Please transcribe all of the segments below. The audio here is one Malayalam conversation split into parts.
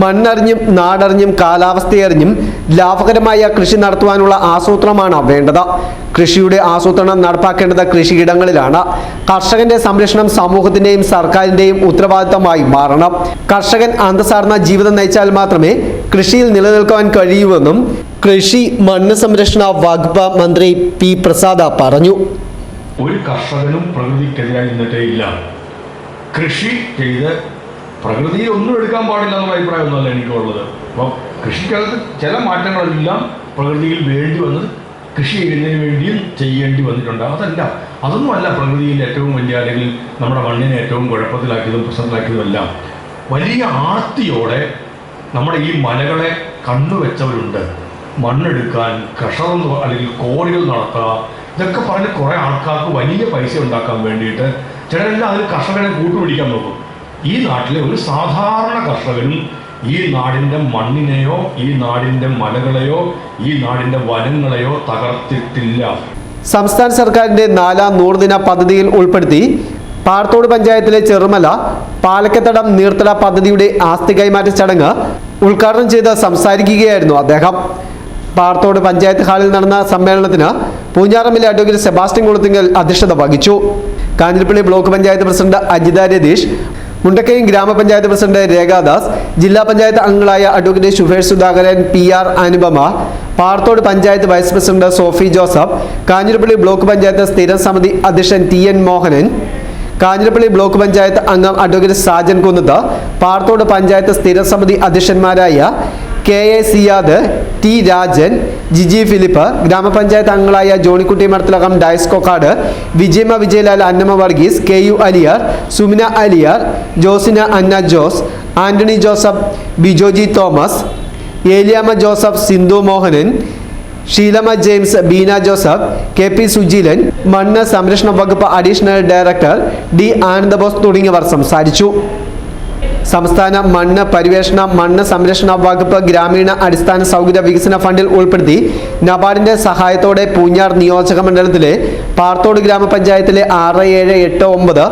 മണ്ണറിഞ്ഞും നാടറിഞ്ഞും കാലാവസ്ഥയറിഞ്ഞും ലാഭകരമായ കൃഷി നടത്തുവാനുള്ള ആസൂത്രണമാണ് വേണ്ടത്. കൃഷിയുടെ ആസൂത്രണം നടപ്പാക്കേണ്ടത് കൃഷിയിടങ്ങളിലാണ്. കർഷകന്റെ സംരക്ഷണം സമൂഹത്തിന്റെയും സർക്കാരിന്റെയും ഉത്തരവാദിത്തമായി മാറണം. കർഷകൻ അന്തസാർന്ന ജീവിതം നയിച്ചാൽ മാത്രമേ കൃഷിയിൽ നിലനിൽക്കുവാൻ കഴിയൂവെന്നും കൃഷി മണ്ണ് സംരക്ഷണ വകുപ്പ് മന്ത്രി പി പ്രസാദ പറഞ്ഞു. ഒരു കർഷകനും പ്രകൃതിക്കെതിരായി നിന്നിട്ടേ ഇല്ല. കൃഷി ചെയ്ത് പ്രകൃതിയിൽ ഒന്നും എടുക്കാൻ പാടില്ല എന്നുള്ള അഭിപ്രായമൊന്നുമല്ല എനിക്കുള്ളത്. അപ്പോൾ കൃഷിക്കകത്ത് ചില മാറ്റങ്ങളെല്ലാം പ്രകൃതിയിൽ വേണ്ടി വന്നത് കൃഷി ചെയ്യുന്നതിന് വേണ്ടിയും ചെയ്യേണ്ടി വന്നിട്ടുണ്ട്. അതല്ല അതൊന്നുമല്ല പ്രകൃതിയിൽ ഏറ്റവും വലിയ അല്ലെങ്കിൽ നമ്മുടെ മണ്ണിനെ ഏറ്റവും കുഴപ്പത്തിലാക്കിയതും പ്രശ്നത്തിലാക്കിയതുമെല്ലാം. വലിയ ആർത്തിയോടെ നമ്മുടെ ഈ മലകളെ കണ്ണുവെച്ചവരുണ്ട് മണ്ണെടുക്കാൻ കഷണം അല്ലെങ്കിൽ കോറികൾ നടത്തുക ഇതൊക്കെ പറഞ്ഞ് കുറേ ആൾക്കാർക്ക് വലിയ പൈസ ഉണ്ടാക്കാൻ വേണ്ടിയിട്ട് ചിലരെല്ലാം അതിൽ കർഷകനെ കൂട്ടുപിടിക്കാൻ നോക്കും. ഈ നാട്ടിലെ ഒരു സാധാരണ കർഷകനും ഈ നാടിന്റെ മണ്ണിനെയോ ഈ നാടിന്റെ മലകളെയോ ഈ നാടിന്റെ വനങ്ങളെയോ തകർത്തിട്ടില്ല. സംസ്ഥാന സർക്കാരിന്റെ നാലാം നൂറുദിന പദ്ധതിയിൽ ഉൾപ്പെടുത്തി പാർത്തോട് പഞ്ചായത്തിലെ ചെറുമല പാലക്കത്തടം നീർത്തട പദ്ധതിയുടെ ആസ്തി കൈമാറ്റ ചടങ്ങ് ഉദ്ഘാടനം ചെയ്ത് സംസാരിക്കുകയായിരുന്നു അദ്ദേഹം. പാർത്തോട് പഞ്ചായത്ത് ഹാളിൽ നടന്ന സമ്മേളനത്തിന് പൂഞ്ഞാറമ്മിലെ അഡ്വക്കേറ്റ് സെബാസ്റ്റ്യൻ കുളത്തിങ്കൽ അധ്യക്ഷത വഹിച്ചു. Kanjirappally block panchayat president Ajitha Ratheesh Mundakkayam grama panchayat president Rekhadas ജില്ലാ പഞ്ചായത്ത് അംഗങ്ങളായ advocate Shubhesh Sudhakaran P R Anupama Parathode panchayat vice president Sophy Joseph Kanjirappally block panchayat സ്ഥിരം സമിതി അധ്യക്ഷൻ T N Mohanan Kanjirappally block panchayat അംഗം അഡ്വക്കേറ്റ് സാജൻ കുന്നത്ത് പാർത്തോട് പഞ്ചായത്ത് സ്ഥിരം സമിതി അധ്യക്ഷന്മാരായ K A Siyad T Rajan Jiji Philip grama panchayat അംഗങ്ങളായ Johnykutty Marthalakam Dias Kokkad Vijayamma Vijayalal Annamma Varghese K U Aliyar Sumina Aliyar Josina Anna Jose Antony Joseph Bijoji Thomas Eliyamma Joseph Sindhu Mohanan Sheelama James Beena Joseph K P Sujeelan മണ്ണ് സംരക്ഷണ വകുപ്പ് അഡീഷണൽ ഡയറക്ടർ ഡി ആനന്ദബോസ് തുടങ്ങിയവർ സംസാരിച്ചു. സംസ്ഥാന മണ്ണ് പരിവേഷണ മണ്ണ് സംരക്ഷണ വകുപ്പ് ഗ്രാമീണ അടിസ്ഥാന സൗകര്യ വികസന ഫണ്ടിൽ ഉൾപ്പെടുത്തി നബാർഡിന്റെ സഹായത്തോടെ പൂഞ്ഞാർ നിയോജക മണ്ഡലത്തിലെ പാർത്തോട് ഗ്രാമപഞ്ചായത്തിലെ ആറ് ഏഴ് എട്ട് ഒമ്പത്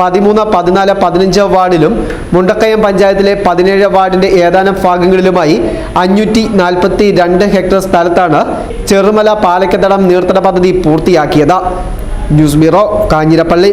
പതിമൂന്ന് പതിനാല് പതിനഞ്ച് വാർഡിലും മുണ്ടക്കയം പഞ്ചായത്തിലെ പതിനേഴ് വാർഡിന്റെ ഏതാനും ഭാഗങ്ങളിലുമായി അഞ്ഞൂറ്റി നാൽപ്പത്തി രണ്ട് ഹെക്ടർ സ്ഥലത്താണ് ചെറുമല പാലക്കത്തടം നീർത്തട പദ്ധതി പൂർത്തിയാക്കിയത്. News bureau Kanjirappally.